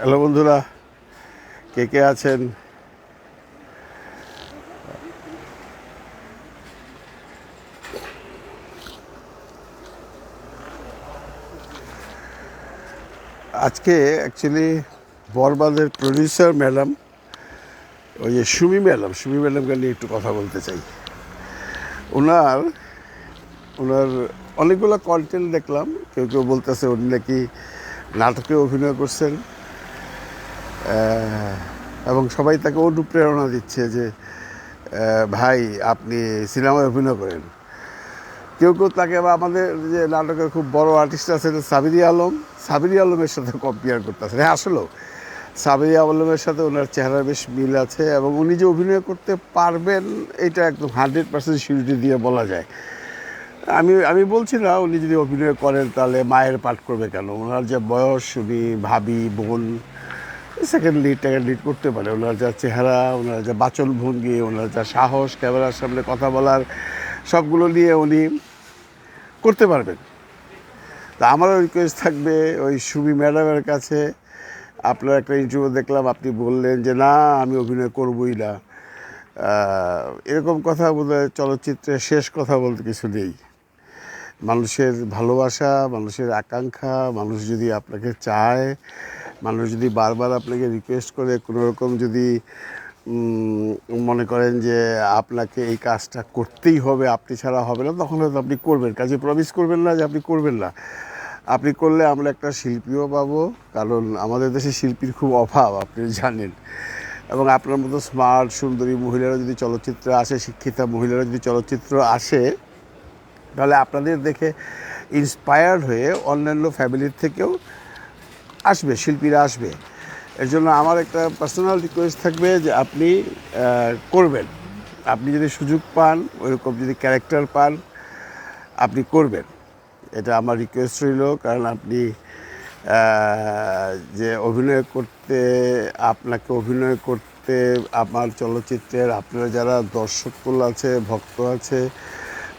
Hello বন্ধুরা, কে কে আছেন? আজকে অ্যাকচুয়ালি বরবাদের প্রডিউসার ম্যাডাম ওই যে সুমি ম্যাডাম সুমি ম্যাডামকে নিয়ে একটু কথা বলতে চাই। ওনার ওনার অনেকগুলো কন্টেন্ট দেখলাম, কেউ কেউ বলতেছে উনি নাকি নাটকে অভিনয় করছেন। এবং সবাই তাকে অনুপ্রেরণা দিচ্ছে যে ভাই, আপনি সিনেমায় অভিনয় করেন। কেউ কেউ তাকে বা আমাদের যে নাটকের খুব বড় আর্টিস্ট আছেন সাবিরি আলম। সাবিরি আলমের সাথে কম্পেয়ার করতেছে হ্যাঁ আসলেও সাবিরি আলমের সাথে ওনার চেহারা বেশ মিল আছে এবং উনি যে অভিনয় করতে পারবেন, এটা একদম হান্ড্রেড পার্সেন্ট সিউরিটি দিয়ে বলা যায়। আমি আমি বলছি না, উনি যদি অভিনয় করেন তাহলে মায়ের পাঠ করবে কেন? ওনার যে বয়স, উনি ভাবি, বোন সেকেন্ড লিড টাকেন্ড লিড করতে পারে। ওনার যা চেহারা, ওনার যা বাচন ভঙ্গি ওনার যা সাহস, ক্যামেরার সামনে কথা বলার, সবগুলো নিয়ে উনি করতে পারবেন। তা আমারও রিকোয়েস্ট থাকবে ওই সুমি ম্যাডামের কাছে। আপনার একটা ইন্টারভিউ দেখলাম, আপনি বললেন যে, না, আমি অভিনয় করবই না। এরকম কথা বোধহয় চলচ্চিত্রের শেষ কথা বলতে কিছু নেই। মানুষের ভালোবাসা, মানুষের আকাঙ্ক্ষা, মানুষ যদি আপনাকে চায় মানুষ যদি বারবার আপনাকে রিকোয়েস্ট করে, কোনো রকম যদি মনে করেন যে আপনাকে এই কাজটা করতেই হবে, আপনি ছাড়া হবে না, তখন হয়তো আপনি করবেন। কাজে প্রমিস করবেন না যে আপনি করবেন না। আপনি করলে আমরা একটা শিল্পীও পাবো, কারণ আমাদের দেশে শিল্পীর খুব অভাব, আপনি জানেন। এবং আপনার মতো স্মার্ট সুন্দরী মহিলারা যদি চলচ্চিত্র আসে, শিক্ষিতা মহিলারা যদি চলচ্চিত্র আসে, তাহলে আপনাদের দেখে ইন্সপায়ার্ড হয়ে অন্যান্য ফ্যামিলির থেকেও আসবে, শিল্পীরা আসবে। এর জন্য আমার একটা পার্সোনাল রিকোয়েস্ট থাকবে যে আপনি করবেন। আপনি যদি সুযোগ পান, ওইরকম যদি ক্যারেক্টার পান, আপনি করবেন। এটা আমার রিকোয়েস্ট রইল, কারণ আপনি যে অভিনয় করতে, আপনাকে অভিনয় করতে, আমার চলচ্চিত্রের, আপনারা যারা দর্শককুল আছে, ভক্ত আছে,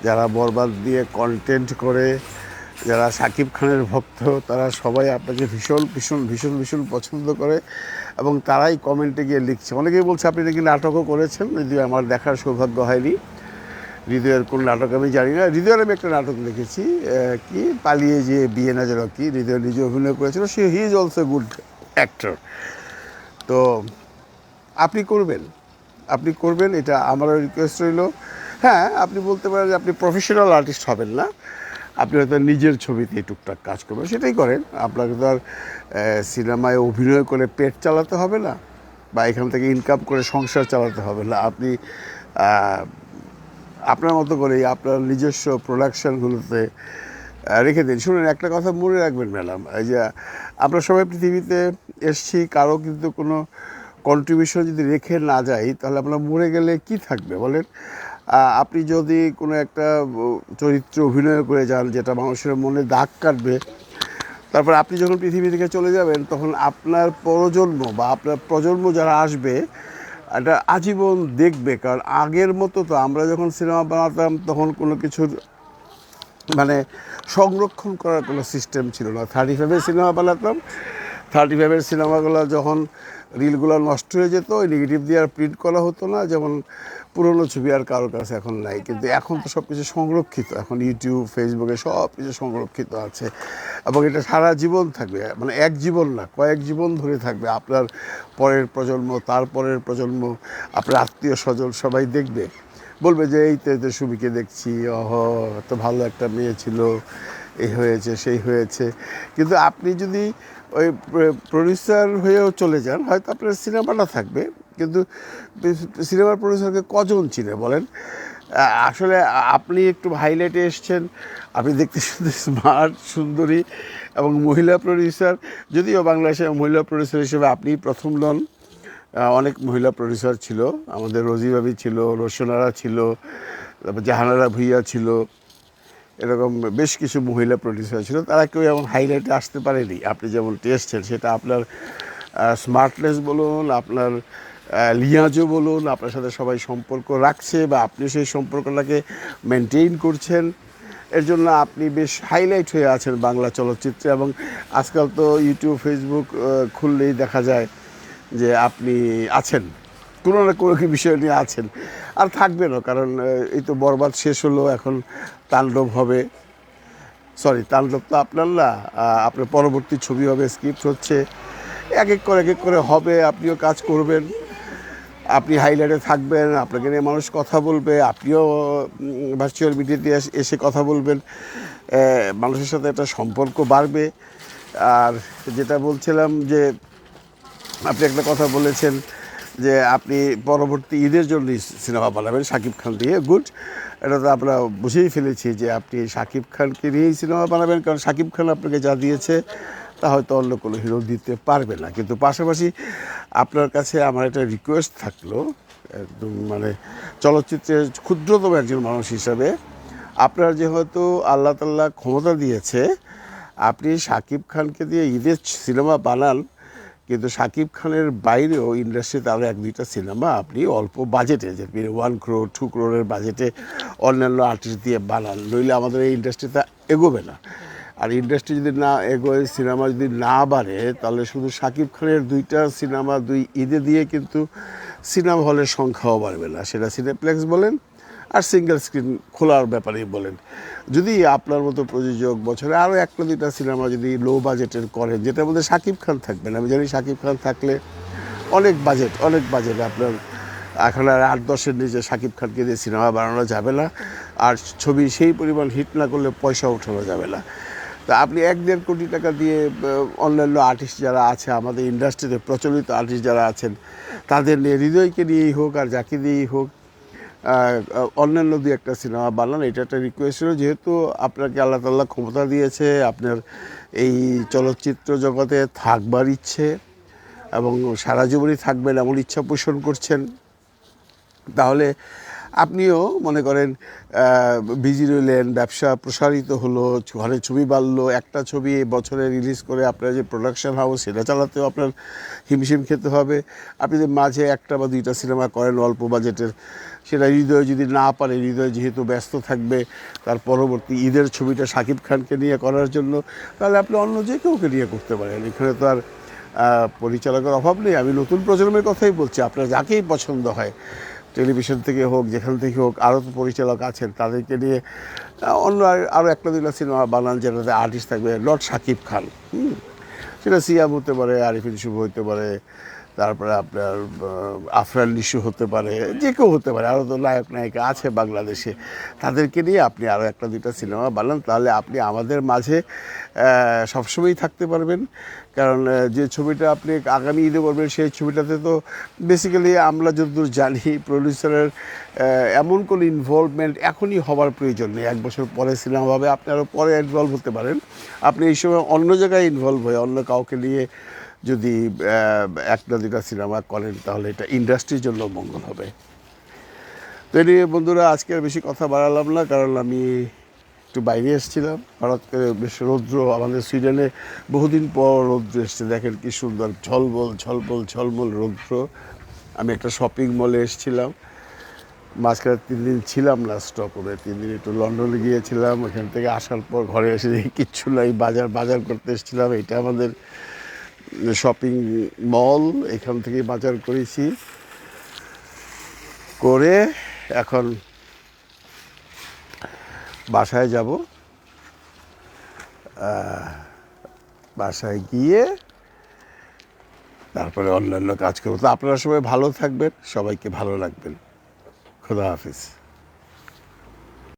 যারা বরবাদ দিয়ে কন্টেন্ট করে যারা সাকিব খানের ভক্ত, তারা সবাই আপনাকে ভীষণ ভীষণ ভীষণ ভীষণ পছন্দ করে এবং তারাই কমেন্টে গিয়ে লিখছে। অনেকেই বলছে, আপনি নাকি নাটকও করেছেন? যদিও আমার দেখার সৌভাগ্য হয়নি। হৃদয়ের কোন নাটক আমি জানি না। হৃদয়ের আমি একটা নাটক লিখেছি কি? পালিয়ে যে বিয়ে না যেন কি? হৃদয় নিজে অভিনয় করেছিল। সে he is also good actor তো আপনি করবেন। আপনি করবেন, এটা আমারও রিকোয়েস্ট রইল। হ্যাঁ আপনি বলতে পারেন যে আপনি প্রফেশনাল আর্টিস্ট হবেন না। আপনি হয়তো নিজের ছবিতে টুকটাক কাজ করবেন, সেটাই করেন। আপনাকে তো আর সিনেমায় অভিনয় করে পেট চালাতে হবে না, বা এখান থেকে ইনকাম করে সংসার চালাতে হবে না। আপনি আপনার মতো করেই আপনার নিজস্ব প্রোডাকশানগুলোতে রেখে দিন। শুনুন, একটা কথা মনে রাখবেন, ম্যাডাম, এই যে, আমরা সবাই পৃথিবীতে এসছি, কারও কিন্তু কোনো কন্ট্রিবিউশন যদি রেখে না যাই, তাহলে আমরা মরে গেলে কি থাকবে বলেন? আপনি যদি কোনো একটা চরিত্র অভিনয় করে যান, যেটা মানুষের মনে দাগ কাটবে, তারপর আপনি যখন পৃথিবী থেকে চলে যাবেন, তখন আপনার প্রজন্ম বা আপনার প্রজন্ম যারা আসবে এটা আজীবন দেখবে। কারণ আগের মতো তো আমরা যখন সিনেমা বানাতাম, তখন কোনো কিছুর মানে সংরক্ষণ করার কোনো সিস্টেম ছিল না। থার্টি ফাইভের সিনেমা বানাতাম থার্টি ফাইভের সিনেমাগুলো যখন রিলগুলো নষ্ট হয়ে যেত ওই নেগেটিভ দিয়ে আর প্রিন্ট করা হতো না যেমন পুরনো ছবি আর কারোর কাছে এখন নাই। কিন্তু এখন তো সব কিছু সংরক্ষিত এখন ইউটিউব ফেসবুকে সব কিছু সংরক্ষিত আছে। এবং এটা সারা জীবন থাকবে মানে এক জীবন না কয়েক জীবন ধরে থাকবে। আপনার পরের প্রজন্ম তার পরের প্রজন্ম আপনার আত্মীয় স্বজন সবাই দেখবে। বলবে যে এই তো এই তো সুমিকে দেখছি অহ এত ভালো একটা মেয়ে ছিল এই হয়েছে সেই হয়েছে। কিন্তু আপনি যদি ওই প্রডিউসার হয়েও চলে যান, হয়তো আপনার সিনেমাটা থাকবে, কিন্তু সিনেমার প্রডিউসারকে কজন চিনে বলেন? আসলে আপনি একটু হাইলাইটে এসছেন, আপনি দেখতে শুনতে স্মার্ট সুন্দরী এবং মহিলা প্রডিউসার যদিও বাংলাদেশে মহিলা প্রডিউসার হিসেবে আপনি প্রথম নন। অনেক মহিলা প্রডিউসার ছিল, আমাদের রোজি ভাবি ছিল, রোশনারা ছিল, তারপর জাহানারা ভুইয়া ছিল এরকম বেশ কিছু মহিলা প্রডিউসার ছিল, তারা কেউ এমন হাইলাইটে আসতে পারেনি। আপনি যেমন এসছেন সেটা আপনার স্মার্টনেস বলুন, আপনার লিয়াজও বলুন, আপনার সাথে সবাই সম্পর্ক রাখছে বা আপনি সেই সম্পর্কটাকে মেনটেন করছেন। এর জন্য আপনি বেশ হাইলাইট হয়ে আছেন বাংলা চলচ্চিত্রে এবং আজকাল তো ইউটিউব ফেসবুক খুললেই দেখা যায় যে আপনি আছেন। কোনো না কোনো কি বিষয় নিয়ে আছেন? আর থাকবে না, কারণ এই তো বরবাদ শেষ হলো, এখন তাণ্ডব হবে। সরি তাণ্ডব তো আপনার না আপনার পরবর্তী ছবি হবে স্ক্রিপ্ট হচ্ছে। এক এক করে এক এক করে হবে, আপনিও কাজ করবেন। আপনি হাইলাইটে থাকবেন, আপনাকে নিয়ে মানুষ কথা বলবে, আপনিও ভার্চুয়াল মিডিয়াতে এসে কথা বলবেন। মানুষের সাথে একটা সম্পর্ক বাড়বে। আর যেটা বলছিলাম যে, আপনি একটা কথা বলেছেন যে আপনি পরবর্তী ঈদের জন্য সিনেমা বানাবেন শাকিব খান দিয়ে, গুড। এটা তো আমরা বুঝেই ফেলেছি যে আপনি শাকিব খানকে নিয়েই সিনেমা বানাবেন, কারণ শাকিব খান আপনাকে যা দিয়েছে, তা হয়তো অন্য কোনো হিরো দিতে পারবে না। কিন্তু পাশাপাশি আপনার কাছে আমার একটা রিকোয়েস্ট থাকল, একদম মানে চলচ্চিত্রের ক্ষুদ্রতম একজন মানুষ হিসাবে। আপনার যেহেতু আল্লাহ তাল্লাহ ক্ষমতা দিয়েছে, আপনি শাকিব খানকে দিয়ে ঈদের সিনেমা বানান কিন্তু শাকিব খানের বাইরেও ইন্ডাস্ট্রিতে আরও এক, দুইটা সিনেমা আপনি অল্প বাজেটে যে ওয়ান ক্রোর টু ক্রোরের বাজেটে অন্যান্য আর্টিস্ট দিয়ে বানান, নইলে আমাদের এই ইন্ডাস্ট্রিতে এগোবে না। আর ইন্ডাস্ট্রি যদি না এগোয় সিনেমা যদি না বাড়ে, তাহলে শুধু শাকিব খানের দুইটা সিনেমা দুই ঈদে দিয়ে কিন্তু সিনেমা হলের সংখ্যাও বাড়বে না। সেটা সিনেপ্লেক্স বলেন আর সিঙ্গেল স্ক্রিন খোলার ব্যাপারেই বলেন। যদি আপনার মতো প্রযোজক বছরে আরও একটা দুইটা সিনেমা যদি লো বাজেটের করেন, যেটার মধ্যে শাকিব খান থাকবেন, আমি জানি শাকিব খান থাকলে অনেক বাজেট অনেক বাজেট আপনার এখন আর আট দশের নিচে শাকিব খানকে দিয়ে সিনেমা বানানো যাবে না, আর ছবি সেই পরিমাণ হিট না করলে পয়সা উঠানো যাবে না। তা আপনি এক দেড় কোটি টাকা দিয়ে অন্যান্য আর্টিস্ট যারা আছে, আমাদের ইন্ডাস্ট্রিতে প্রচলিত আর্টিস্ট যারা আছেন, তাদের নিয়ে, হৃদয়কে নিয়েই হোক আর যাকে দিয়েই হোক অন্যান্য দু একটা সিনেমা বানান, এটা একটা রিকোয়েস্ট ছিল। যেহেতু আপনাকে আল্লাহ তাল্লাহ ক্ষমতা দিয়েছে, আপনার এই চলচ্চিত্র জগতে থাকবার ইচ্ছে এবং সারা জীবনই থাকবেন এমন ইচ্ছা পোষণ করছেন, তাহলে আপনিও মনে করেন বিজি রইলেন, ব্যবসা প্রসারিত হলো, ঘরে ছবি বাড়লো, একটা ছবি বছরে রিলিজ করে আপনার যে প্রোডাকশন হাউস সেটা চালাতেও আপনার হিমশিম খেতে হবে। আপনি যদি মাঝে একটা বা দুইটা সিনেমা করেন অল্প বাজেটের সেটা হৃদয় যদি না পারে, হৃদয় যেহেতু ব্যস্ত থাকবে, তার পরবর্তী ঈদের ছবিটা সাকিব খানকে নিয়ে করার জন্য, তাহলে আপনি অন্য যে কাউকে নিয়ে করতে পারেন। এখানে তো আর পরিচালকের অভাব নেই। আমি নতুন প্রজন্মের কথাই বলছি, আপনার যাকেই পছন্দ হয় টেলিভিশন থেকে হোক, যেখান থেকে হোক আরও তো পরিচালক আছেন, তাদেরকে নিয়ে অন্য আরও একটা দুটা সিনেমা বানান যেটাতে আর্টিস্ট থাকবে, লর্ড সাকিব খান হুম। সেটা সিয়াম হতে পারে, আরিফিন শুভ হতে পারে তারপরে আপনার আফরান নিশু হতে পারে, যে কেউ হতে পারে আরও তো নায়ক, নায়িকা আছে বাংলাদেশে, তাদেরকে নিয়ে আপনি আরও একটা দুটা সিনেমা বানান, তাহলে আপনি আমাদের মাঝে সবসময়ই থাকতে পারবেন। কারণ যে ছবিটা আপনি আগামী ঈদে করবেন সেই ছবিটাতে তো বেসিক্যালি আমরা যতদূর জানি প্রডিউসারের এমন কোনো ইনভলভমেন্ট এখনই হওয়ার প্রয়োজন নেই। এক বছর পরে সিনেমা হবে আপনি আরও পরে ইনভলভ হতে পারেন। আপনি এই সময় অন্য জায়গায় ইনভলভ হয়ে অন্য কাউকে নিয়ে যদি একটা দুটা সিনেমা করেন, তাহলে এটা ইন্ডাস্ট্রির জন্য মঙ্গল হবে। তো এই নিয়ে বন্ধুরা, আজকে আর বেশি কথা বাড়ালাম না, কারণ আমি একটু বাইরে এসেছিলাম। হঠাৎ করে বেশ রৌদ্র আমাদের সুইডেনে, বহুদিন পর রৌদ্র এসছে। দেখেন কি সুন্দর ঝলমল ঝলমল ঝলমল রৌদ্র। আমি একটা শপিং মলে এসেছিলাম। মাঝখানে তিন দিন ছিলাম না স্টকরে তিন দিন একটু লন্ডনে গিয়েছিলাম। ওখান থেকে আসার পর ঘরে এসে কিচ্ছু নাই। বাজার বাজার করতে এসেছিলাম। এটা আমাদের শপিং মল এখান থেকে বাজার করেছি। করে এখন বাসায় যাব। বাসায় গিয়ে তারপরে অন্যান্য কাজ করব। তো আপনারা সবাই ভালো থাকবেন, সবাইকে ভালো রাখবেন। খোদা হাফিজ।